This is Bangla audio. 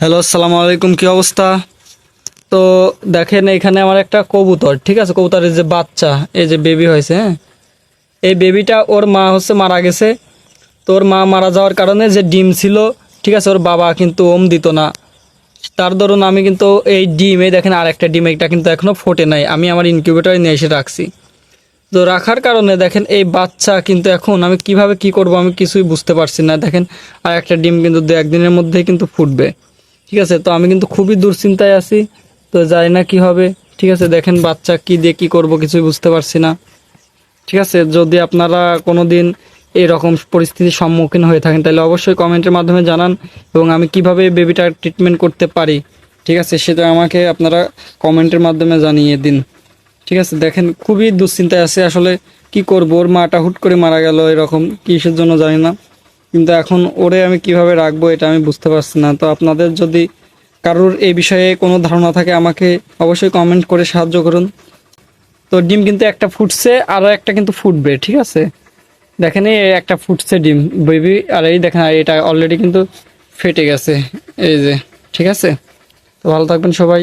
হ্যালো, আসসালামু আলাইকুম, কি অবস্থা? তো দেখেন, এখানে আমার একটা কবুতর, ঠিক আছে? কবুতরের যে বাচ্চা, এই যে বেবি হয়েছে হ্যাঁ? এই বেবিটা ওর মা হচ্ছে মারা গেছে। তো ওর মা মারা যাওয়ার কারণে যে ডিম ছিল, ঠিক আছে? ওর বাবা কিন্তু ওম দিত না। তার দরুন আমি কিন্তু এই ডিম দেখেন আর একটা ডিম, এটা কিন্তু এখনও ফোটে নাই। আমি আমার ইনকিউবেটরে নিয়ে এসে রাখছি। তো রাখার কারণে দেখেন, এই বাচ্চা কিন্তু এখন আমি কীভাবে কি করব আমি কিছুই বুঝতে পারছি না। দেখেন আর একটা ডিম কিন্তু দু একদিনের মধ্যেই কিন্তু ফুটবে। ঠিক আছে, তো আমি কিন্তু খুবই দুশ্চিন্তায় আছি, তো জানি না কি হবে। ঠিক আছে, দেখেন বাচ্চা কি দিয়ে কি করব, কিছুই বুঝতে পারছি না। ঠিক আছে, যদি আপনারা কোনো দিন এরকম পরিস্থিতির সম্মুখীন হয়ে থাকেন, তাহলে অবশ্যই কমেন্টের মাধ্যমে জানান এবং আমি কীভাবে বেবিটার ট্রিটমেন্ট করতে পারি। ঠিক আছে, সেটা আমাকে আপনারা কমেন্টের মাধ্যমে জানিয়ে দিন। ঠিক আছে, দেখেন খুবই দুশ্চিন্তায় আছে, আসলে কি করব, ওর মাটা হুট করে মারা গেল, এরকম কিসের জন্য জানি না। কিন্তু এখন ওরে আমি কীভাবে রাখব এটা আমি বুঝতে পারছি না। তো আপনাদের যদি কারোর এই বিষয়ে কোনো ধারণা থাকে, আমাকে অবশ্যই কমেন্ট করে সাহায্য করুন। তো ডিম কিন্তু একটা ফুটছে আরও একটা কিন্তু ফুটবে, ঠিক আছে? দেখেন এই একটা ফুটছে ডিম বেবি আর এই দেখেন, আর এটা অলরেডি কিন্তু ফেটে গেছে, এই যে, ঠিক আছে? তো ভালো থাকবেন সবাই।